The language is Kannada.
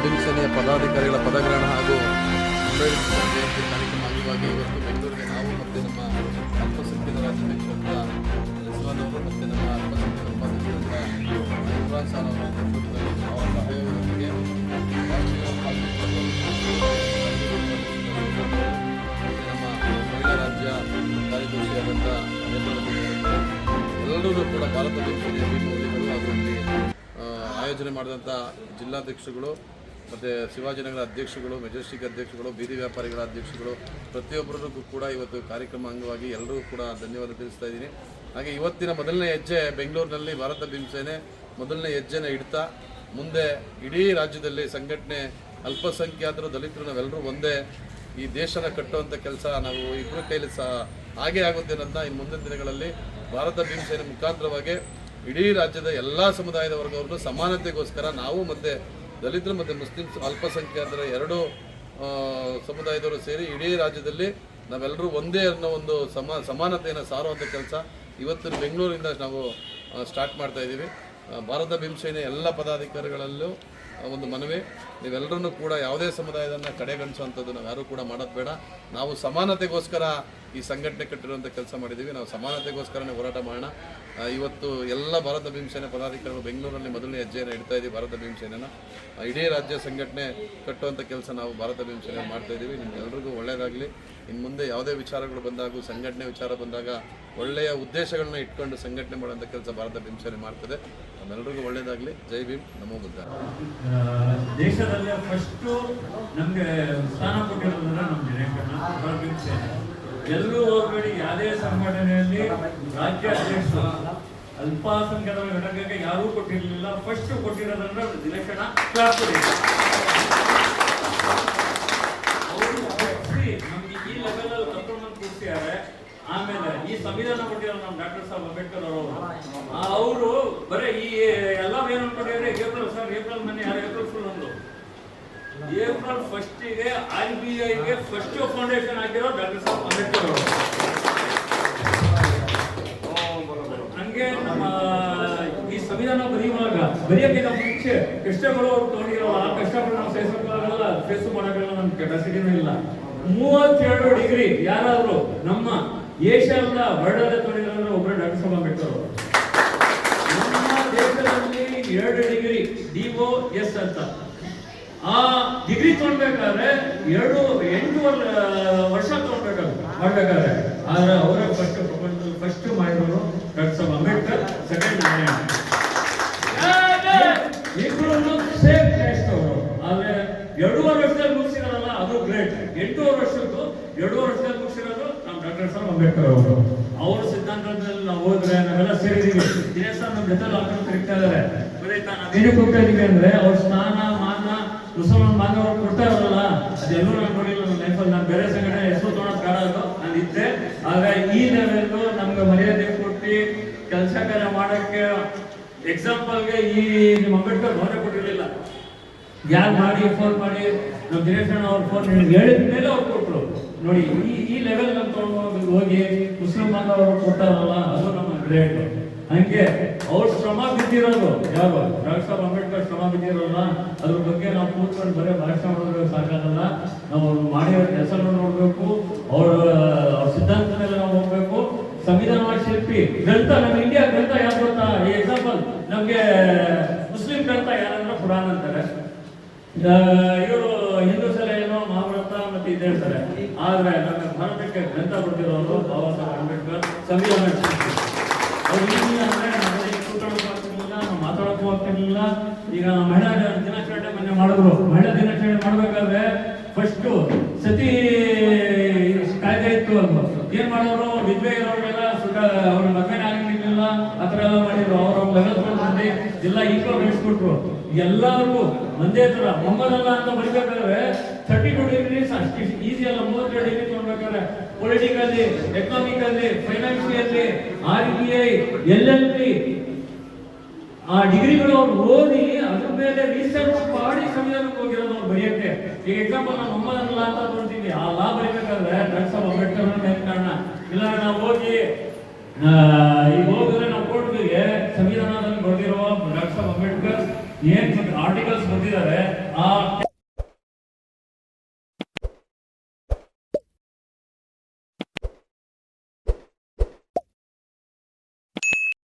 ನಮ್ಮ ಪದಾಧಿಕಾರಿಗಳ ಪದಗ್ರಹಣ ಹಾಗೂ ಅಂಬೇಡ್ಕರ್ ಜಯಂತಿ ಕಾರ್ಯಕ್ರಮ ಇವತ್ತು ಬೆಂಗಳೂರಿಗೆ ನಾವು ಮತ್ತು ನಮ್ಮ ಅಲ್ಪಸಂಖ್ಯಾತ ಅವರು ಮತ್ತು ನಮ್ಮ ಅಲ್ಪಸಂಖ್ಯಾತ ಇಮ್ರಾನ್ ಖಾನ್ ಅವರ ನೇತೃತ್ವದಲ್ಲಿ ಅವರ ಸಹಯೋಗದೊಂದಿಗೆ ನಮ್ಮ ಮಹಿಳಾ ರಾಜ್ಯ ಕಾರ್ಯದರ್ಶಿಯಾದಂಥ ಎಲ್ಲರೂ ಕೂಡ ಭಾರತ ಆಯೋಜನೆ ಮಾಡಿದಂಥ ಜಿಲ್ಲಾಧ್ಯಕ್ಷಗಳು ಮತ್ತು ಶಿವಾಜಿನಗರ ಅಧ್ಯಕ್ಷಗಳು, ಮೆಜೆಸ್ಟಿಕ್ ಅಧ್ಯಕ್ಷಗಳು, ಬೀದಿ ವ್ಯಾಪಾರಿಗಳ ಅಧ್ಯಕ್ಷಗಳು ಪ್ರತಿಯೊಬ್ಬರಿಗೂ ಕೂಡ ಇವತ್ತು ಕಾರ್ಯಕ್ರಮ ಅಂಗವಾಗಿ ಎಲ್ಲರಿಗೂ ಕೂಡ ಧನ್ಯವಾದ ತಿಳಿಸ್ತಾ ಇದ್ದೀನಿ. ಹಾಗೆ ಇವತ್ತಿನ ಮೊದಲನೇ ಹೆಜ್ಜೆ ಬೆಂಗಳೂರಿನಲ್ಲಿ ಭಾರತ ಭೀಮಸೇನೆ ಮೊದಲನೇ ಹೆಜ್ಜೆನ ಇಡ್ತಾ, ಮುಂದೆ ಇಡೀ ರಾಜ್ಯದಲ್ಲಿ ಸಂಘಟನೆ ಅಲ್ಪಸಂಖ್ಯಾತರು, ದಲಿತರು, ನಾವೆಲ್ಲರೂ ಒಂದೇ ಈ ದೇಶನ ಕಟ್ಟುವಂಥ ಕೆಲಸ ನಾವು ಇಬ್ಬರ ಕೈಲಿ ಸಹ ಹಾಗೆ ಆಗುತ್ತೆ ಅಂತ ಇನ್ನು ಮುಂದಿನ ದಿನಗಳಲ್ಲಿ ಭಾರತ ಭೀಮಸೇನೆ ಮುಖಾಂತರವಾಗಿ ಇಡೀ ರಾಜ್ಯದ ಎಲ್ಲ ಸಮುದಾಯದ ವರ್ಗವ್ರನ್ನು ಸಮಾನತೆಗೋಸ್ಕರ ನಾವು ಮತ್ತು ದಲಿತರು ಮತ್ತು ಮುಸ್ಲಿಮ್ಸ್ ಅಲ್ಪಸಂಖ್ಯಾತರ ಎರಡೂ ಸಮುದಾಯದವರು ಸೇರಿ ಇಡೀ ರಾಜ್ಯದಲ್ಲಿ ನಾವೆಲ್ಲರೂ ಒಂದೇ ಅನ್ನೋ ಒಂದು ಸಮ, ಸಮಾನತೆಯನ್ನು ಸಾರುವಂಥ ಕೆಲಸ ಇವತ್ತು ಬೆಂಗಳೂರಿಂದ ನಾವು ಸ್ಟಾರ್ಟ್ ಮಾಡ್ತಾ ಇದ್ದೀವಿ. ಭಾರತ ಭೀಮಸೇನೆ ಎಲ್ಲ ಪದಾಧಿಕಾರಿಗಳಲ್ಲೂ ಒಂದು ಮನವಿ. ನೀವೆಲ್ಲರನ್ನೂ ಕೂಡ ಯಾವುದೇ ಸಮುದಾಯದನ್ನು ಕಡೆಗಣಿಸುವಂಥದ್ದು ನಾವು ಯಾರೂ ಕೂಡ ಮಾಡೋದು ಬೇಡ. ನಾವು ಸಮಾನತೆಗೋಸ್ಕರ ಈ ಸಂಘಟನೆ ಕಟ್ಟಿರುವಂಥ ಕೆಲಸ ಮಾಡಿದ್ದೀವಿ ನಾವು ಸಮಾನತೆಗೋಸ್ಕರನೇ ಹೋರಾಟ ಮಾಡೋಣ. ಇವತ್ತು ಎಲ್ಲ ಭಾರತ ಭೀಮಸೇನೆ ಪದಾಧಿಕಾರಿಗಳು ಬೆಂಗಳೂರಲ್ಲಿ ಮೊದಲನೇ ಹೆಜ್ಜೆಯನ್ನು ಇಡ್ತಾ ಇದ್ದೀವಿ ಭಾರತ ಭೀಮಸೇನೆನ. ಇಡೀ ರಾಜ್ಯ ಸಂಘಟನೆ ಕಟ್ಟುವಂಥ ಕೆಲಸ ನಾವು ಭಾರತ ಭೀಮಸೇನೆ ಮಾಡ್ತಾ ಇದ್ದೀವಿ. ನಿಮ್ಗೆಲ್ರಿಗೂ ಒಳ್ಳೆಯದಾಗಲಿ ಇನ್ನು ಮುಂದೆ ಯಾವುದೇ ವಿಚಾರಗಳು ಬಂದಾಗ, ಸಂಘಟನೆ ವಿಚಾರ ಬಂದಾಗ ಒಳ್ಳೆಯ ಉದ್ದೇಶಗಳನ್ನ ಇಟ್ಕೊಂಡು ಸಂಘಟನೆ ಮಾಡುವಂಥ ಕೆಲಸ ಭಾರತ ಭೀಮಸೇನೆ ಮಾಡ್ತದೆ. ನಮ್ಮೆಲ್ಲರಿಗೂ ಒಳ್ಳೇದಾಗಲಿ. ಜೈ ಭೀಮ್. ನಮೋ ಬುದ್ಧ. ದೇಶದಲ್ಲಿ ಫಸ್ಟ್ ನಮಗೆ ಸ್ಥಾನ ಕೊಟ್ಟಿರೋದಂದ್ರೆ ನಮ್ಮ ಸೇನೆ ಎಲ್ಲರೂ ಹೋಗ್ಬೇಡಿ. ಯಾವುದೇ ಸಂಘಟನೆಯಲ್ಲಿ ರಾಜ್ಯ ಅಧ್ಯಕ್ಷ ಅಲ್ಪಸಂಖ್ಯಾತರ ಘಟಕಕ್ಕೆ ಯಾರೂ ಕೊಟ್ಟಿರಲಿಲ್ಲ. ಫಸ್ಟ್ ಕ್ಲಾಸ್ ಕೊಡಿ ಅವರು ಒಪ್ಸಿ ನಮ್ಗೆ ಈ ಲೆವೆಲ್ ಅಲ್ಲಿ ಕರ್ಕೊಂಡು ಬಂದು ಆಮೇಲೆ ಈ ಸಂವಿಧಾನ ಕೊಟ್ಟಿರೋ ನಮ್ಮ ಡಾಕ್ಟರ್ ಸಾಹೇಬ್ ಅಂಬೇಡ್ಕರ್ ಅವರು. ಅವರು ಬರೀ ಈ ಎಲ್ಲ ಏನು ಅನ್ಕೊಂಡಿದ್ರೆ ಏಪ್ರಿಲ್ ಸರ್ ಏಪ್ರಿಲ್ ಮನೆ ಯಾರು? ಏಪ್ರಿಲ್ ಫುಲ್ ಒಂದು ಏಪ್ರಿಲ್ ಫಸ್ಟಿಗೆ ಆರ್ ಬಿ ಐಗೆ ಫಸ್ಟ್ ಫೌಂಡೇಶನ್ ಆಗಿರೋ ಡಾಕ್ಟರ್ ಸಾಹೇಬ್ ಅಂಬೇಡ್ಕರ್ ಅವರು. ಹಂಗೆ ನಮ್ಮ ಈ ಸಂವಿಧಾನ ಬರೆಯುವಾಗ ಬರೆಯೋಕ್ಕಿಂತ ಮುಂಚೆ ಕಷ್ಟಗಳು ಅವ್ರು ತೊಗೊಂಡಿರೋ ಆ ಕಷ್ಟಗಳು ನಾವು ಸಹಿಸಕ್ಕಾಗಲ್ಲ ಫೇಸ್ ಮಾಡೋಕ್ಕಾಗಲ್ಲ ನಮ್ಮ ಕೆಪಾಸಿಟಿನೂ ಇಲ್ಲ. ಮೂವತ್ತೆರಡು ಡಿಗ್ರಿ. ಯಾರಾದರೂ ನಮ್ಮ ಏಷ್ಯಾದ ವರ್ಲ್ಡ್ ತೊಡಗಳನ್ನು ಒಬ್ಬರು ಡಾಕ್ಟರ್ ಬಿಟ್ಟರು ನಮ್ಮ ದೇಶದಲ್ಲಿ ಎರಡು ಡಿಗ್ರಿ. ಡಿ ಒ ಎಸ್ ಅಂತ. ಆ ಡಿಗ್ರಿ ತೊಗೊಳ್ಬೇಕಾದ್ರೆ ಎರಡು, ಎಂಟು ವರ್ಷ ತೊಗೊಳ್ಬೇಕಾದ್ರೆ ಮಾಡ್ಬೇಕಾದ್ರೆ. ಆದ್ರೆ ಅವರ ಫಸ್ಟ್ ಪ್ರಪಂಚದಲ್ಲಿ ಫಸ್ಟ್ ಮಾಡಿರೋರು ಡಾಕ್ಟರ್ ಸಾಹೇಬ್ ಅಂಬೇಡ್ಕರ್ ಸೆಕೆಂಡ್ ನಾರಾಯಣ ಇಬ್ಬರು ಸೇಮ್ ಟೆಸ್ಟ್ ಅವರು ಆದ್ರೆ ಎರಡೂವರೆ ವರ್ಷದಲ್ಲಿ ಮುಗಿಸಿದಾರಲ್ಲ ಅದು ಗ್ರೇಟ್ ಎಂಟೂವರೆ ವರ್ಷದ್ದು ಎರಡೂವರೆ ವರ್ಷದಲ್ಲಿ ಮುಗಿಸಿರೋದು ನಮ್ಮ ಡಾಕ್ಟರ್ ಸಾಹೇಬ್ ಅಂಬೇಡ್ಕರ್ ಅವರು. ಅವ್ರ ಸಿದ್ಧಾಂತದಲ್ಲಿ ನಾವು ಹೋದ್ರೆ ನಾವೆಲ್ಲ ಸೇರಿದೀವಿ ದಿನೇಶ್ ಸರ್ ನಮ್ಮ ಜೊತೆ ಹಾಕೊಂಡು ತಿರುಗ್ತಾ ಇದಾರೆ ಬರೀ ನಾವೇನಕ್ಕೆ ಹೋಗ್ತಾ ಇದೀವಿ ಅಂದ್ರೆ ಅವ್ರ ಸ್ನಾನ, ಮಾನ ಮುಸಲ್ಮಾನ್ ಬಾಂಧವರು ಕೊಡ್ತಾ ಇರೋಲ್ಲ ಅದೆಲ್ಲೂ ನಾನು ನೋಡಿಲ್ಲ ನನ್ನ ಲೈಫಲ್ಲಿ ನಾನು ಬೇರೆ ಸಂಘಟನೆ ಹೆಸರು ತೊಗೊಳಕ್ ಬೇಡ ಅದು. ನಾನು ಇದ್ದೆ. ಆದ್ರೆ ಈ ಲೆವೆಲ್ ನಮ್ಗೆ ಮರ್ಯಾದೆ ಕೊಟ್ಟು ಕೆಲಸ ಕಾರ್ಯ ಮಾಡಕ್ಕೆ ಎಕ್ಸಾಂಪಲ್ಗೆ ಈ ನಿಮ್ಮ ಅಂಬೇಡ್ಕರ್ ಗೌರವ ಕೊಟ್ಟಿರಲಿಲ್ಲ ಯಾರು ಮಾಡಿ ಫೋನ್ ಮಾಡಿ? ನಮ್ಮ ದಿನೇಶ್ ಅಣ್ಣ ಅವ್ರು ಫೋನ್ ಹೇಳಿದ ಮೇಲೆ ಅವ್ರು ಕೊಟ್ಟರು ನೋಡಿ, ಈ ಈ ಲೆವೆಲ್ ನಮ್ಮ ಹೋಗಿ ಮುಸ್ಲಿಂ ಬಾಂಧವರು ಕೊಟ್ಟಾರಲ್ಲ, ಅದು ನಮ್ಮ ಗ್ರೇಟ್ ಹಂಗೆ ಅವ್ರ ಶ್ರಮ ಬಿದ್ದಿರೋದು. ಯಾವ ಡಾಕ್ಟರ್ ಸಾಹೇಬ್ ಅಂಬೇಡ್ಕರ್ ಶ್ರಮ ಬಿದ್ದಿರೋಲ್ಲ ಅದ್ರ ಬಗ್ಗೆ ನಾವು ಕೂತ್ಕೊಂಡು ಬರೀ ಭಾಷಣ ಮಾಡಿದ್ರೆ ಸಾಕಾಗಲ್ಲ. ನಾವು ಅವ್ರು ಮಾಡಿರೋ ಕೆಲಸಗಳು ನೋಡಬೇಕು. ಅವ್ರ ಅವ್ರ ಮೇಲೆ ನಾವು ಹೋಗ್ಬೇಕು. ಸಂವಿಧಾನ ಶಿಲ್ಪಿ, ಗ್ರಂಥ, ನಮ್ಮ ಇಂಡಿಯಾ ಗ್ರಂಥ ಯಾರು ಗೊತ್ತಾ? ಎಕ್ಸಾಂಪಲ್ ನಮಗೆ ಮುಸ್ಲಿಂ ಗ್ರಂಥ ಯಾರಂದ್ರೆ ಕುರಾನ್ ಅಂತಾರೆ. ಇವರು ಹಿಂದೂ ಸಲ ಏನೋ ಮಹಾಭಾರತ ಮತ್ತೆ ಇದೇ ಸಲ. ಆದ್ರೆ ನಮ್ಮ ಭಾರತಕ್ಕೆ ಗ್ರಂಥ ಕೊಟ್ಟಿರೋರು ಬಾಬಾ ಸಾಹೇಬ್ ಅಂಬೇಡ್ಕರ್, ಸಂವಿಧಾನ ಮಾತಾಡೋಕ್ಕೂ ಆಗ್ತಿರ್ಲಿಲ್ಲ ಈಗ ಮಹಿಳಾ ದಿನಾಚರಣೆ ಮೊನ್ನೆ ಮಾಡಿದ್ರು. ಮಹಿಳಾ ದಿನಾಚರಣೆ ಮಾಡ್ಬೇಕಾದ್ರೆ ಫಸ್ಟ್ ಸತಿ ಕಾಯ್ದೆ ಇತ್ತು ಅಲ್ವಾ. ಏನ್ ಮಾಡೋರು? ವಿದ್ವೆ ಇರೋರಿಗೆಲ್ಲ ಸುಖ ಅವ್ರ ಮಗನೇ ಆಗಿರ್ಲಿಲ್ಲ ಆ ಥರ ಎಲ್ಲ ಮಾಡಿದ್ರು. ಅವ್ರ ಲೆವೆಲ್ ಎಲ್ಲ ಈಕ್ವಲ್ ನಡೆಸ್ಕೊಟ್ರು ಎಲ್ಲರಿಗೂ ಒಂದೇ ತರ ಮೊಮ್ಮದಲ್ಲ ಅಂತ ಬರಿಬೇಕಾದ್ರೆ ಥರ್ಟಿ ಟು ಡಿಗ್ರೀಸ್ ಅಷ್ಟು ಈಸಿ ಅಲ್ಲ, ಮೂವತ್ತೆರಡು ಡಿಗ್ರಿ ತಗೊಳ್ಬೇಕಾದ್ರೆ politically economically financially R B I L L P ಆ ಡಿಗ್ರಿಗಳು ಅವ್ರು ಓದಿ ಅದ್ರ ಮೇಲೆ ರಿಸರ್ಚ್ ಮಾಡಿ ಸಂವಿಧಾನಕ್ಕೆ ಹೋಗಿರೋದು ಅವ್ರು ಬರೆಯಕ್ಕೆ. ಈಗ ಎಕ್ಸಾಂಪಲ್ ನಾವು ಮೊಹಮ್ಮದ್ ಲಾ ಅಂತ ತಗೊಳ್ತೀವಿ ಆ ಲಾ ಬರೀಬೇಕಾದ್ರೆ ಡಾಕ್ಟರ್ ಸಾಹೇಬ್ ಅಂಬೇಡ್ಕರ್ ಕಾರಣ. ಇಲ್ಲ ನಾವು ಹೋಗಿ